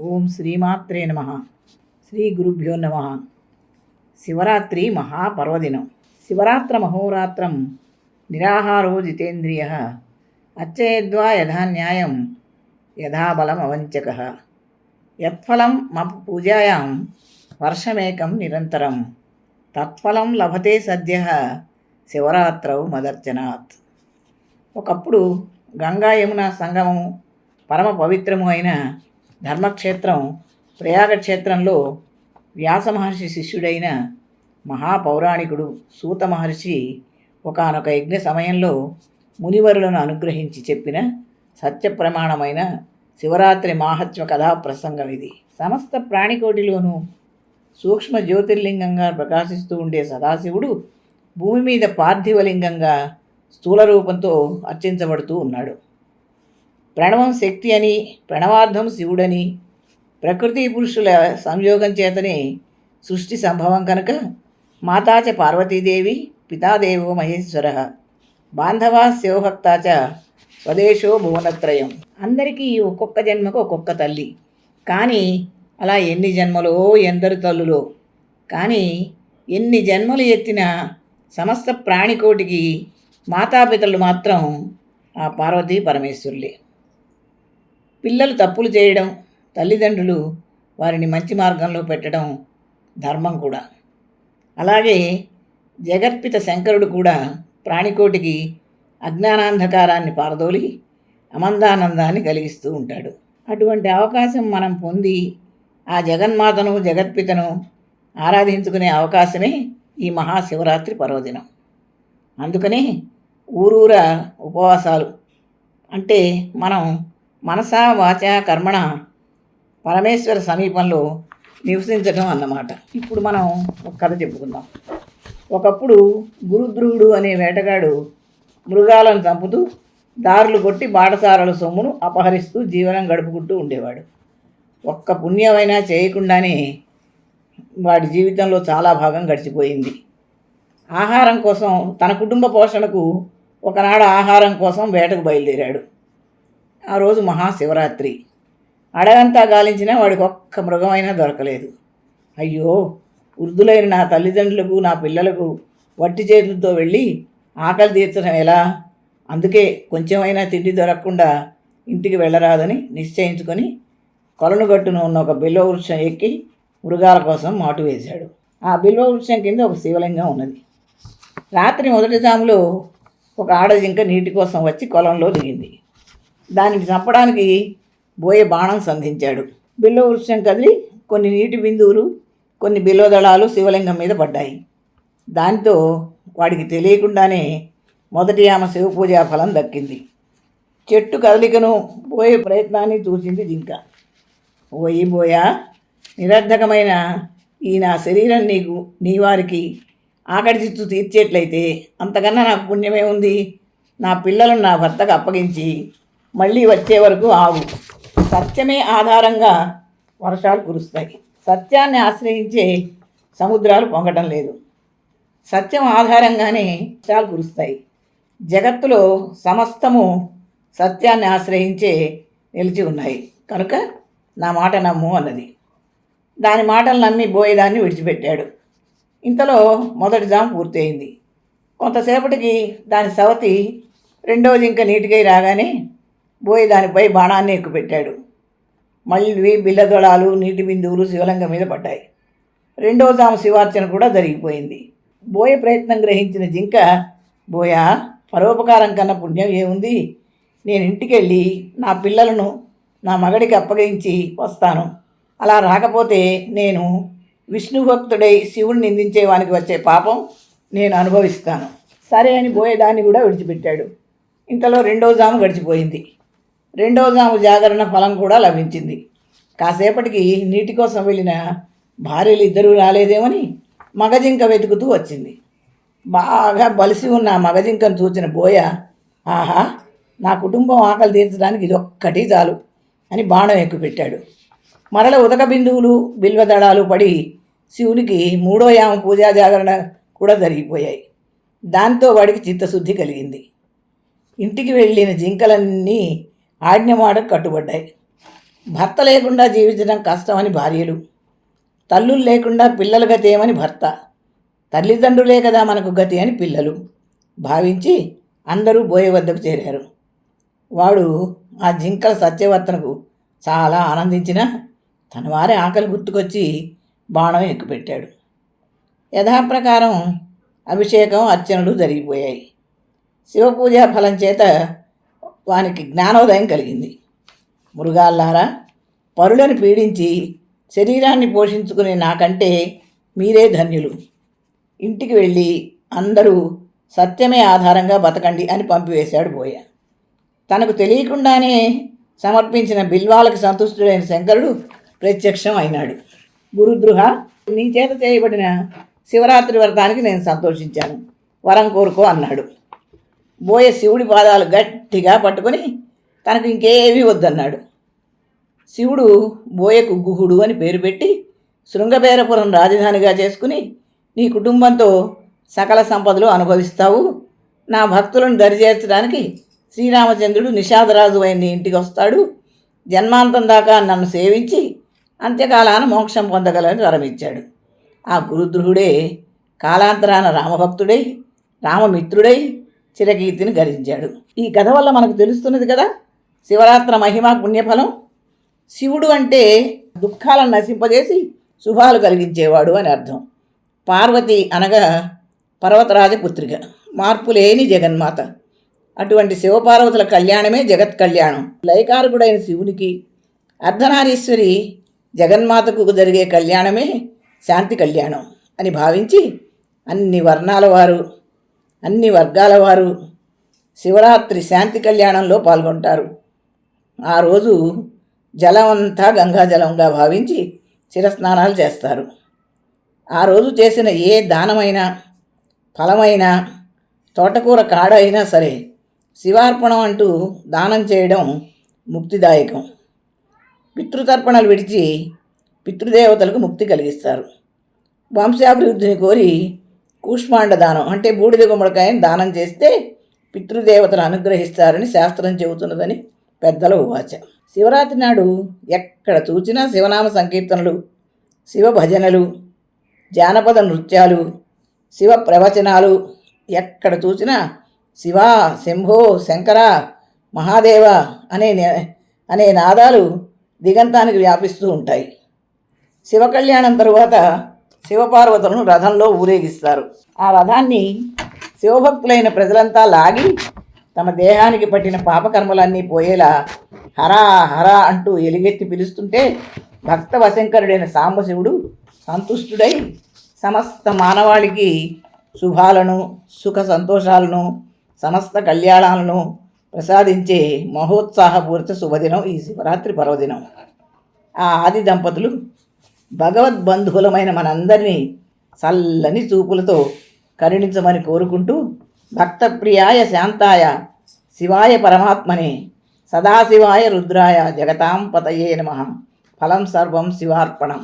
ఓం శ్రీమాత్రే నమ. శ్రీ గురుభ్యో నమ. శివరాత్రి మహాపర్వదినం. శివరాత్ర మహోరాత్రం నిరాహారో జితేంద్రియ. అచ్చయద్వా యథా న్యాయం యథాబలం అవంచక. యత్ఫలం మమ పూజాయాం వర్షమేకం నిరంతరం. తత్ఫలం లభతే సద్య. శివరాత్రౌ మదర్చనాత్ ఒకప్పుడు గంగా యమున సంగమము పరమ పవిత్రము అయిన ధర్మక్షేత్రం ప్రయాగ క్షేత్రంలో వ్యాస మహర్షి శిష్యుడైన మహాపౌరాణికుడు సూత మహర్షి ఒకానొక యజ్ఞ సమయంలో మునివరులను అనుగ్రహించి చెప్పిన సత్య ప్రమాణమైన శివరాత్రి మాహత్వ కథా ప్రసంగం ఇది. సమస్త ప్రాణికోటిలోనూ సూక్ష్మ జ్యోతిర్లింగంగా ప్రకాశిస్తూ ఉండే సదాశివుడు భూమి మీద పార్థివలింగంగా స్థూల రూపంతో అర్చించబడుతూ ఉన్నాడు. ప్రణవం శక్తి అని ప్రణవార్థం శివుడని ప్రకృతి పురుషుల సంయోగం చేతనే సృష్టి సంభవం కనుక మాతాచ పార్వతీదేవి పితాదేవో మహేశ్వర బాంధవా శివభక్తాచ స్వదేశో భువనత్రయం. అందరికీ ఒక్కొక్క జన్మకు ఒక్కొక్క తల్లి. కానీ అలా ఎన్ని జన్మలో ఎందరు తల్లులో? కానీ ఎన్ని జన్మలు ఎత్తిన సమస్త ప్రాణికోటికి మాతాపితలు మాత్రం ఆ పార్వతీ పరమేశ్వరులే. పిల్లలు తప్పులు చేయడం తల్లిదండ్రులు వారిని మంచి మార్గంలో పెట్టడం ధర్మం కూడా. అలాగే జగత్పిత శంకరుడు కూడా ప్రాణికోటికి అజ్ఞానాంధకారాన్ని పారదోలి అమందానందాన్ని కలిగిస్తూ ఉంటాడు. అటువంటి అవకాశం మనం పొంది ఆ జగన్మాతను జగత్పితను ఆరాధించుకునే అవకాశమే ఈ మహాశివరాత్రి పర్వదినం. అందుకనే ఊరూర ఉపవాసాలు అంటే మనం మనసా వాచ కర్మణ పరమేశ్వర సమీపంలో నివసించడం అన్నమాట. ఇప్పుడు మనం ఒక కథ చెప్పుకుందాం. ఒకప్పుడు గురుద్రువుడు అనే వేటగాడు మృగాలను చంపుతూ దారులు కొట్టి బాటసారల సొమ్మును అపహరిస్తూ జీవనం గడుపుకుంటూ ఉండేవాడు. ఒక్క పుణ్యమైనా చేయకుండానే వాడి జీవితంలో చాలా భాగం గడిచిపోయింది. ఆహారం కోసం తన కుటుంబ పోషణకు ఒకనాడు ఆహారం కోసం వేటకు బయలుదేరాడు. ఆ రోజు మహాశివరాత్రి. అడగంతా గాలించినా వాడికి ఒక్క మృగమైనా దొరకలేదు. అయ్యో వృద్ధులైన నా తల్లిదండ్రులకు నా పిల్లలకు వట్టి చేతులతో వెళ్ళి ఆకలి తీర్చడం ఎలా? అందుకే కొంచెమైనా తిండి దొరకకుండా ఇంటికి వెళ్ళరాదని నిశ్చయించుకొని కొలను గట్టున ఉన్న ఒక బిల్వ వృక్షం ఎక్కి మృగాల కోసం మాటు వేశాడు. ఆ బిల్వ వృక్షం కింద ఒక శివలింగం ఉన్నది. రాత్రి మొదటి జాములో ఒక ఆడజింక నీటి కోసం వచ్చి కొలంలో దిగింది. దానికి చంపడానికి బోయే బాణం సంధించాడు. బిల్లో వృక్షం కదిలి కొన్ని నీటి బిందువులు కొన్ని బిల్వదళాలు శివలింగం మీద పడ్డాయి. దాంతో వాడికి తెలియకుండానే మొదటి ఆమె శివ పూజా ఫలం దక్కింది. చెట్టు కదలికను పోయే ప్రయత్నాన్ని చూసింది జింక. ఓయి బోయా నిరర్ధకమైన ఈ నా శరీరం నీకు నీ వారికి ఆకర్షిస్తూ తీర్చేట్లయితే అంతకన్నా నాకు పుణ్యమే ఉంది. నా పిల్లలను నా భర్తకు అప్పగించి మళ్ళీ వచ్చే వరకు ఆవు. సత్యమే ఆధారంగా వర్షాలు కురుస్తాయి. సత్యాన్ని ఆశ్రయించే సముద్రాలు పొంగటం లేదు. సత్యం ఆధారంగానే వర్షాలు కురుస్తాయి. జగత్తులో సమస్తము సత్యాన్ని ఆశ్రయించే నిలిచి ఉన్నాయి. కనుక నా మాట నమ్ము అన్నది. దాని మాటలు నమ్మి బోయేదాన్ని విడిచిపెట్టాడు. ఇంతలో మొదటి జామ్ పూర్తయింది. కొంతసేపటికి దాని సవతి రెండవ జింక నీటికై రాగానే బోయి దానిపై బాణాన్ని ఎక్కుపెట్టాడు. మళ్ళీ బిల్లదొడాలు నీటి బిందువులు శివలింగం మీద పడ్డాయి. రెండవ శివార్చన కూడా జరిగిపోయింది. బోయ ప్రయత్నం గ్రహించిన జింక బోయ పరోపకారం కన్నా పుణ్యం ఏముంది? నేను ఇంటికి వెళ్ళి నా పిల్లలను నా మగడికి అప్పగించి వస్తాను. అలా రాకపోతే నేను విష్ణుభక్తుడై శివుడిని నిందించేవానికి వచ్చే పాపం నేను అనుభవిస్తాను. సరే అని బోయేదాన్ని కూడా విడిచిపెట్టాడు. ఇంతలో రెండో జాము గడిచిపోయింది. రెండవ జాము జాగరణ ఫలం కూడా లభించింది. కాసేపటికి నీటి కోసం వెళ్ళిన భార్యలు ఇద్దరూ రాలేదేమని మగజింక వెతుకుతూ వచ్చింది. బాగా బలిసి ఉన్న మగజింకను చూచిన బోయ ఆహా నా కుటుంబం ఆకలి తీర్చడానికి ఇదొక్కటి చాలు అని బాణం ఎక్కుపెట్టాడు. మరల ఉదక బిందువులు బిల్వదళాలు పడి శివునికి మూడో యామ పూజా జాగరణ కూడా జరిగిపోయాయి. దాంతో వాడికి చిత్తశుద్ధి కలిగింది. ఇంటికి వెళ్ళిన జింకలన్నీ ఆజ్ఞవాడకు కట్టుబడ్డాయి. భర్త లేకుండా జీవించడం కష్టమని భార్యలు తల్లులు లేకుండా పిల్లల గతి ఏమని భర్త తల్లిదండ్రులే కదా మనకు గతి అని పిల్లలు భావించి అందరూ బోయ వద్దకు చేరారు. వాడు ఆ జింకల సత్యవర్తనకు చాలా ఆనందించిన తన వారి ఆకలి గుర్తుకొచ్చి బాణం ఎక్కుపెట్టాడు. యథాప్రకారం అభిషేకం అర్చనలు జరిగిపోయాయి. శివపూజా ఫలం చేత వానికి జ్ఞానోదయం కలిగింది. మృగాల్లారా పరులను పీడించి శరీరాన్ని పోషించుకునే నాకంటే మీరే ధన్యులు. ఇంటికి వెళ్ళి అందరూ సత్యమే ఆధారంగా బతకండి అని పంపివేశాడు బోయ. తనకు తెలియకుండానే సమర్పించిన బిల్వాలకు సంతుష్టుడైన శంకరుడు ప్రత్యక్షం అయినాడు. గురుద్రుహ నీ చేత చేయబడిన శివరాత్రి వ్రతానికి నేను సంతోషించాను. వరం కోరుకో అన్నాడు. బోయ శివుడి పాదాలు గట్టిగా పట్టుకొని తనకు ఇంకేమీ వద్దన్నాడు. శివుడు బోయకు గుహుడు అని పేరు పెట్టి శృంగబేరపురం రాజధానిగా చేసుకుని నీ కుటుంబంతో సకల సంపదలు అనుభవిస్తావు. నా భక్తులను దరిచేర్చడానికి శ్రీరామచంద్రుడు నిషాదరాజు అయిన నీ ఇంటికి వస్తాడు. జన్మాంతం దాకా నన్ను సేవించి అంత్యకాలాన మోక్షం పొందగలని వరమిచ్చాడు. ఆ గురుద్రుహుడే కాలాంతరాన రామభక్తుడై రామమిత్రుడై చిరకీర్తిని గరించాడు. ఈ కథ వల్ల మనకు తెలుస్తున్నది కదా శివరాత్ర మహిమ పుణ్యఫలం. శివుడు అంటే దుఃఖాలను నశింపజేసి శుభాలు కలిగించేవాడు అని అర్థం. పార్వతి అనగా పర్వతరాజ పుత్రిక. మార్పు లేని జగన్మాత. అటువంటి శివపార్వతుల కళ్యాణమే జగత్ కళ్యాణం. లయకారకుడైన శివునికి అర్ధనారీశ్వరి జగన్మాతకు జరిగే కళ్యాణమే శాంతి కళ్యాణం అని భావించి అన్ని వర్ణాల వారు అన్ని వర్గాల వారు శివరాత్రి శాంతి కళ్యాణంలో పాల్గొంటారు. ఆ రోజు జలం అంతా గంగాజలంగా భావించి చిరస్నానాలు చేస్తారు. ఆ రోజు చేసిన ఏ దానమైనా ఫలమైనా తోటకూర కాడ అయినా సరే శివార్పణం అంటూ దానం చేయడం ముక్తిదాయకం. పితృతర్పణలు విడిచి పితృదేవతలకు ముక్తి కలిగిస్తారు. వంశాభివృద్ధిని కోరి కూష్మాండ దానం అంటే బూడిద గుమ్మడికాయని దానం చేస్తే పితృదేవతలు అనుగ్రహిస్తారని శాస్త్రం చెబుతున్నదని పెద్దల ఉవాచ. శివరాత్రి నాడు ఎక్కడ చూచినా శివనామ సంకీర్తనలు శివ భజనలు జానపద నృత్యాలు శివ ప్రవచనాలు ఎక్కడ చూసినా శివ శంభో శంకర మహాదేవ అనే అనే నాదాలు దిగంతానికి వ్యాపిస్తూ ఉంటాయి. శివ కళ్యాణం తరువాత శివపార్వతులను రథంలో ఊరేగిస్తారు. ఆ రథాన్ని శివభక్తులైన ప్రజలంతా లాగి తమ దేహానికి పట్టిన పాపకర్మలన్నీ పోయేలా హరా హరా అంటూ ఎలుగెత్తి పిలుస్తుంటే భక్త వశంకరుడైన సాంబశివుడు సంతుష్టుడై సమస్త మానవాళికి శుభాలను సుఖ సంతోషాలను సమస్త కళ్యాణాలను ప్రసాదించే మహోత్సాహపూరిత శుభదినం ఈ శివరాత్రి పర్వదినం. ఆ ఆది దంపతులు భగవద్బంధువులమైన మనందరినీ చల్లని చూపులతో కరుణించమని కోరుకుంటూ భక్తప్రియాయ శాంతాయ శివాయ పరమాత్మనే సదాశివాయ రుద్రాయ జగతాం పతయే నమ. ఫలం సర్వం శివార్పణం.